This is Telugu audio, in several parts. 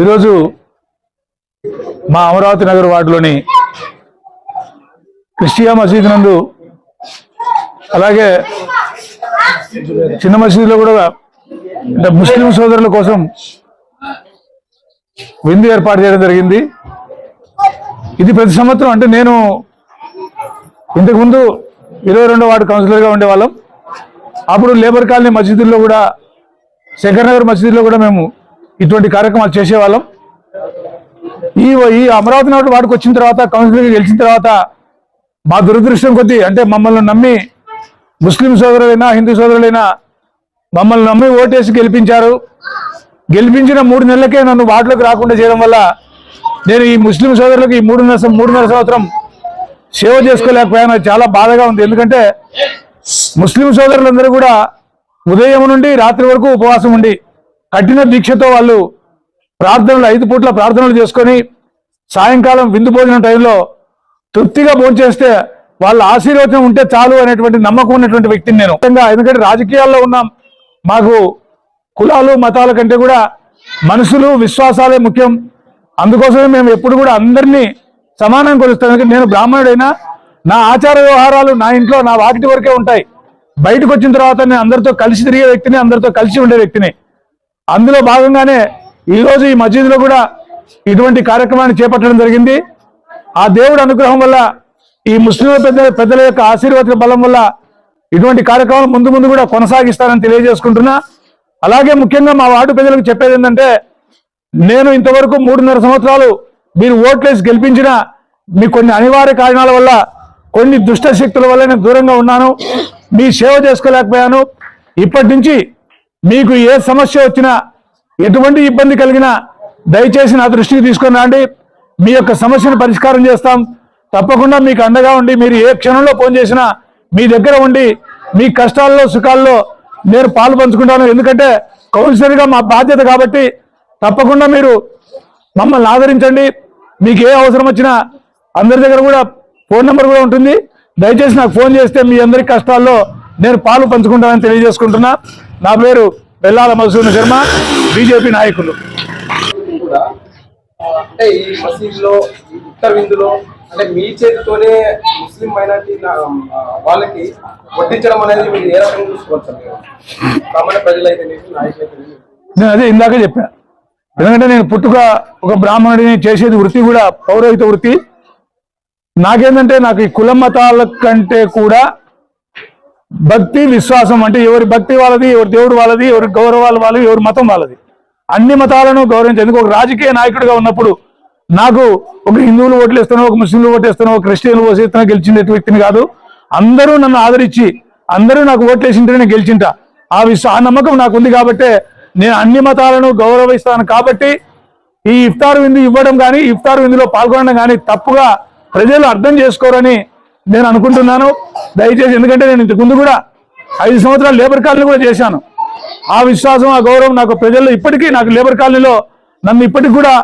ఈరోజు మా అమరావతి నగర్ వార్డులోని క్రిస్టియా మసీద్ నందు అలాగే చిన్న మసీదులో కూడా అంటే ముస్లిం సోదరుల కోసం విందు ఏర్పాటు చేయడం జరిగింది. ఇది ప్రతి సంవత్సరం అంటే నేను ఇంతకుముందు ఇరవై రెండో వార్డు కౌన్సిలర్గా ఉండేవాళ్ళం. అప్పుడు లేబర్ కాలనీ మసీదుల్లో కూడా శంకర్ నగర్ మసీదులో కూడా మేము ఇటువంటి కార్యక్రమాలు చేసేవాళ్ళం. ఈ ఈ అమరావతి నాటు వాడికి వచ్చిన తర్వాత కౌన్సిలింగ్ గెలిచిన తర్వాత మా దురదృష్టం కొద్దీ అంటే మమ్మల్ని నమ్మి ముస్లిం సోదరులైనా హిందూ సోదరులైనా మమ్మల్ని నమ్మి ఓటేసి గెలిపించారు. గెలిపించిన మూడు నెలలకే నన్ను వాటిలోకి రాకుండా చేయడం వల్ల నేను ఈ ముస్లిం సోదరులకు ఈ మూడున్నర మూడున్నర సంవత్సరం సేవ చేసుకోలేకపోయాను. చాలా బాధగా ఉంది. ఎందుకంటే ముస్లిం సోదరులందరూ కూడా ఉదయం నుండి రాత్రి వరకు ఉపవాసం ఉండి కఠిన దీక్షతో వాళ్ళు ప్రార్థనలు ఐదు పూట్ల ప్రార్థనలు చేసుకొని సాయంకాలం విందు భోజనం టైంలో తృప్తిగా భోంచేస్తే వాళ్ళ ఆశీర్వచనం ఉంటే చాలు అనేటువంటి నమ్మకం ఉన్నటువంటి వ్యక్తిని నేను. ముఖ్యంగా ఎందుకంటే రాజకీయాల్లో ఉన్నాం. మాకు కులాలు మతాల కంటే కూడా మనుషులు విశ్వాసాలే ముఖ్యం. అందుకోసమే మేము ఎప్పుడు కూడా అందరినీ సమానం కొలుస్తాం. ఎందుకంటే నేను బ్రాహ్మణుడైనా నా ఆచార వ్యవహారాలు నా ఇంట్లో నా వాకిటి వరకే ఉంటాయి. బయటకు వచ్చిన తర్వాత నేను అందరితో కలిసి తిరిగే వ్యక్తిని అందరితో కలిసి ఉండే వ్యక్తిని. అందులో భాగంగానే ఈరోజు ఈ మసీదులో కూడా ఇటువంటి కార్యక్రమాన్ని చేపట్టడం జరిగింది. ఆ దేవుడి అనుగ్రహం వల్ల ఈ ముస్లిం పెద్ద పెద్దల యొక్క ఆశీర్వాద బలం వల్ల ఇటువంటి కార్యక్రమాలు ముందు ముందు కూడా కొనసాగిస్తానని తెలియజేసుకుంటున్నా. అలాగే ముఖ్యంగా మా వార్డు ప్రజలకు చెప్పేది ఏంటంటే నేను ఇంతవరకు మూడున్నర సంవత్సరాలు మీరు ఓట్లేసి గెలిపించిన మీ కొన్ని అనివార్య కారణాల వల్ల కొన్ని దుష్ట శక్తుల వల్ల నేను దూరంగా ఉన్నాను. మీ సేవ చేసుకోలేకపోయాను. ఇప్పటి నుంచి మీకు ఏ సమస్య వచ్చినా ఎటువంటి ఇబ్బంది కలిగినా దయచేసి నా దృష్టికి తీసుకొని రండి. మీ యొక్క సమస్యను పరిష్కారం చేస్తాం. తప్పకుండా మీకు అండగా ఉండి మీరు ఏ క్షణంలో ఫోన్ చేసినా మీ దగ్గర ఉండి మీ కష్టాల్లో సుఖాల్లో నేను పాలు పంచుకుంటాను. ఎందుకంటే కౌన్సిలర్గా మా బాధ్యత కాబట్టి తప్పకుండా మీరు మమ్మల్ని ఆదరించండి. మీకు ఏ అవసరం వచ్చినా అందరి దగ్గర కూడా ఫోన్ నెంబర్ కూడా ఉంటుంది. దయచేసి నాకు ఫోన్ చేస్తే మీ అందరి కష్టాల్లో నేను పాలు పంచుకుంటానని తెలియజేసుకుంటున్నా. నా పేరు బెల్లాల మధుసూదన శర్మ బీజేపీ నాయకులు. అంటే ఈ మసీదులో ఉత్తర విందులో అంటే మీ చేతితోనే ముస్లిం మైనార్టీ వాళ్ళకి వడ్డించడం అనేది మీరు ఏ రకంగా చూసుకోవచ్చు సామాన్య ప్రజలైతే నేను అదే ఇందాకే చెప్పా. ఎందుకంటే నేను పుట్టుక ఒక బ్రాహ్మణుడిని చేసేది వృత్తి కూడా పౌరోహిత వృత్తి. నాకేంటంటే నాకు ఈ కుల మతాల కంటే కూడా భక్తి విశ్వాసం అంటే ఎవరి భక్తి వాళ్ళది ఎవరి దేవుడు వాళ్ళది ఎవరి గౌరవాలు వాళ్ళది ఎవరి మతం వాళ్ళది. అన్ని మతాలను గౌరవించాలి ఎందుకు ఒక రాజకీయ నాయకుడిగా ఉన్నప్పుడు నాకు ఒక హిందువులు ఓట్లు ఇస్తానో ఒక ముస్లింలు ఓట్లు ఒక క్రిస్టియన్లు ఓసేస్తున్నా ఇస్తానో గెలిచిన వ్యక్తిని కాదు. అందరూ నన్ను ఆదరించి అందరూ నాకు ఓట్లు వేసింటే నేను గెలిచింట. ఆ విశ్వ ఆ నమ్మకం నాకు ఉంది కాబట్టి నేను అన్ని మతాలను గౌరవిస్తాను కాబట్టి ఈ ఇఫ్తార్ విందు ఇవ్వడం కానీ ఇఫ్తార్ విందులో పాల్గొనడం కానీ తప్పుగా ప్రజలు అర్థం చేసుకోరని నేను అనుకుంటున్నాను దయచేసి ఎందుకంటే నేను ఇంతకు ముందు కూడా ఐదు సంవత్సరాలు లేబర్ కాలనీ కూడా చేశాను. ఆ విశ్వాసం ఆ గౌరవం నాకు ప్రజల్లో ఇప్పటికీ నాకు లేబర్ కాలనీలో నన్ను ఇప్పటికి కూడా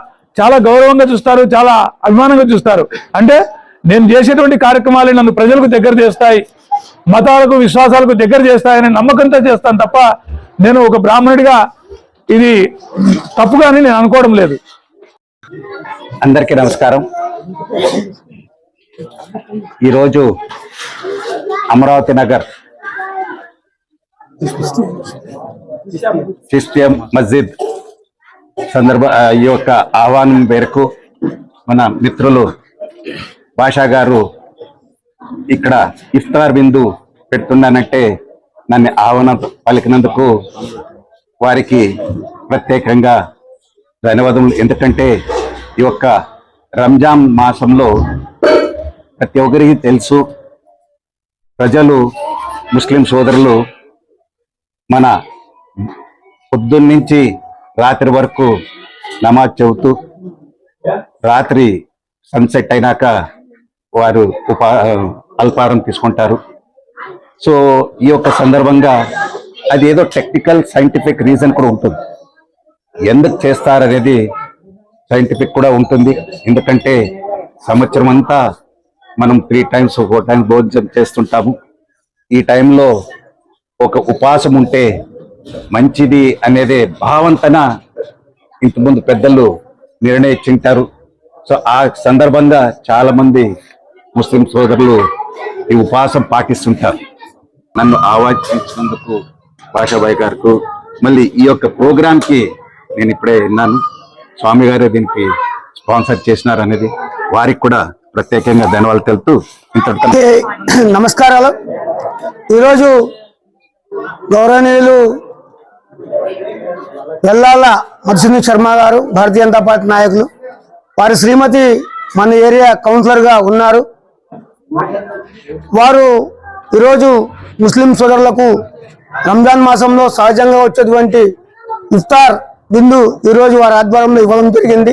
చాలా గౌరవంగా చూస్తారు చాలా అభిమానంగా చూస్తారు. అంటే నేను చేసేటువంటి కార్యక్రమాలు నన్ను ప్రజలకు దగ్గర చేస్తాయి మతాలకు విశ్వాసాలకు దగ్గర చేస్తాయని నమ్మకంతో చేస్తాను తప్ప నేను ఒక బ్రాహ్మణుడిగా ఇది తప్పుగాని నేను అనుకోవడం లేదు. అందరికీ నమస్కారం. ఈరోజు అమరావతి నగర్ క్రిస్టియన్ మస్జిద్ సందర్భ ఈ యొక్క ఆహ్వానం మేరకు మన మిత్రులు భాషా గారు ఇక్కడ ఇఫ్తార్ బిందు పెడుతున్నానంటే నన్ను ఆహ్వానం పలికినందుకు వారికి ప్రత్యేకంగా ధన్యవాదములు. ఎందుకంటే ఈ యొక్క రంజాన్ మాసంలో ప్రతి ఒక్కరికి తెలుసు ప్రజలు ముస్లిం సోదరులు మన పొద్దున్నుంచి రాత్రి వరకు నమాజ్ చెబుతూ రాత్రి సన్సెట్ అయినాక వారు ఉపా అల్పారం తీసుకుంటారు. సో ఈ యొక్క సందర్భంగా అది ఏదో టెక్నికల్ సైంటిఫిక్ రీజన్ కూడా ఉంటుంది. ఎందుకు చేస్తారనేది సైంటిఫిక్ కూడా ఉంటుంది. ఎందుకంటే సంవత్సరం అంతా మనం త్రీ టైమ్స్ ఫోర్ టైమ్స్ భోజనం చేస్తుంటాము. ఈ టైంలో ఒక ఉపాసం ఉంటే మంచిది అనేది భావంతన ఇంతకుముందు పెద్దలు నిర్ణయించుంటారు. సో ఆ సందర్భంగా చాలా మంది ముస్లిం సోదరులు ఈ ఉపాసం పాటిస్తుంటారు. నన్ను ఆహ్వానించినందుకు భాషాబాయ్ గారికి మళ్ళీ ఈ యొక్క ప్రోగ్రాంకి నేను ఇప్పుడే విన్నాను. స్వామి గారే దీనికి స్పాన్సర్ చేసినారు అనేది వారికి కూడా ప్రత్యేకంగా ధన్యవాదాలు తెలుపుతూ నమస్కారాలు. ఈరోజు గౌరవనీయులు ఎల్లాల మధుసూదన్ శర్మ గారు భారతీయ జనతా పార్టీ నాయకులు. వారి శ్రీమతి మన ఏరియా కౌన్సిలర్గా ఉన్నారు. వారు ఈరోజు ముస్లిం సోదరులకు రంజాన్ మాసంలో సహజంగా వచ్చేటువంటి ఇఫ్తార్ బిందు ఈరోజు వారి ఆధ్వర్యంలో ఇవ్వడం జరిగింది.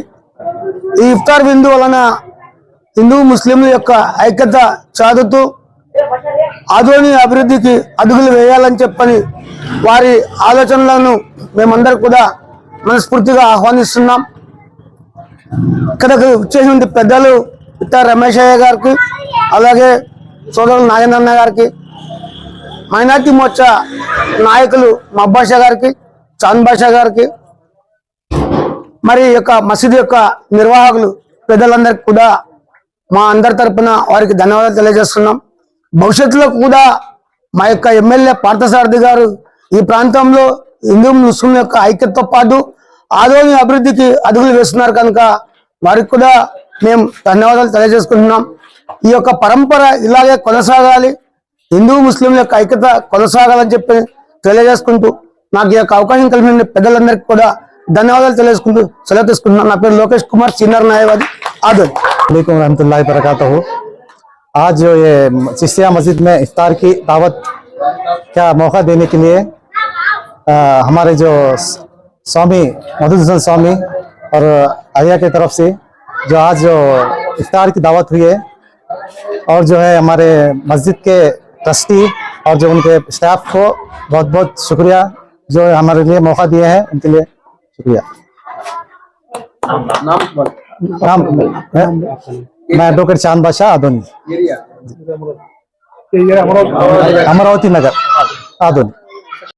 ఈ ఇఫ్తార్ బిందు వలన హిందూ ముస్లింల యొక్క ఐక్యత చాదుతూ ఆధునిక అభివృద్ధికి అడుగులు వేయాలని చెప్పని వారి ఆలోచనలను మేమందరూ కూడా మనస్ఫూర్తిగా ఆహ్వానిస్తున్నాం. ఇక్కడకు వచ్చేసిన పెద్దలు ఇతర రమేష్ అయ్య గారికి అలాగే సోదరులు నాగేంద్రన్న గారికి మైనార్టీ మోర్చా నాయకులు మబ్బాషా గారికి చాంద్ బాషా గారికి మరి యొక్క మసీదు యొక్క నిర్వాహకులు పెద్దలందరికీ కూడా మా అందరి తరపున వారికి ధన్యవాదాలు తెలియజేస్తున్నాం. భవిష్యత్తులో కూడా మా యొక్క ఎమ్మెల్యే పార్థసారథి గారు ఈ ప్రాంతంలో హిందూ ముస్లిం యొక్క ఐక్యతతో పాటు ఆదోని అభివృద్ధికి అడుగులు వేస్తున్నారు కనుక వారికి కూడా మేము ధన్యవాదాలు తెలియజేసుకుంటున్నాం. ఈ యొక్క పరంపర ఇలాగే కొనసాగాలి. హిందూ ముస్లిం యొక్క ఐక్యత కొనసాగాలని చెప్పి తెలియజేసుకుంటూ నాకు ఈ యొక్క అవకాశం కలిగిన పెద్దలందరికీ కూడా ధన్యవాదాలు తెలియజేసుకుంటూ సెలవు తీసుకుంటున్నాను నా పేరు లోకేష్ కుమార్ సీనియర్ న్యాయవాది ఆదోని. वालेकुम रहमतुल्लाहि वरकातहू आज जो ये चिश्तिया मस्जिद में इफ्तार की दावत का मौका देने के लिए अ, हमारे जो स्वामी मधुसूदन स्वामी और आर्या की तरफ़ से जो आज जो इफ्तार की दावत हुई है और जो है हमारे मस्जिद के ट्रस्टी और जो उनके स्टाफ को बहुत बहुत शुक्रिया जो हमारे लिए मौका दिए हैं उनके लिए शुक्रिया। नाम बोल नाम मैं एडवोकेट चांद बादशाह आदोनी. अमरावती नगर. आदोनी.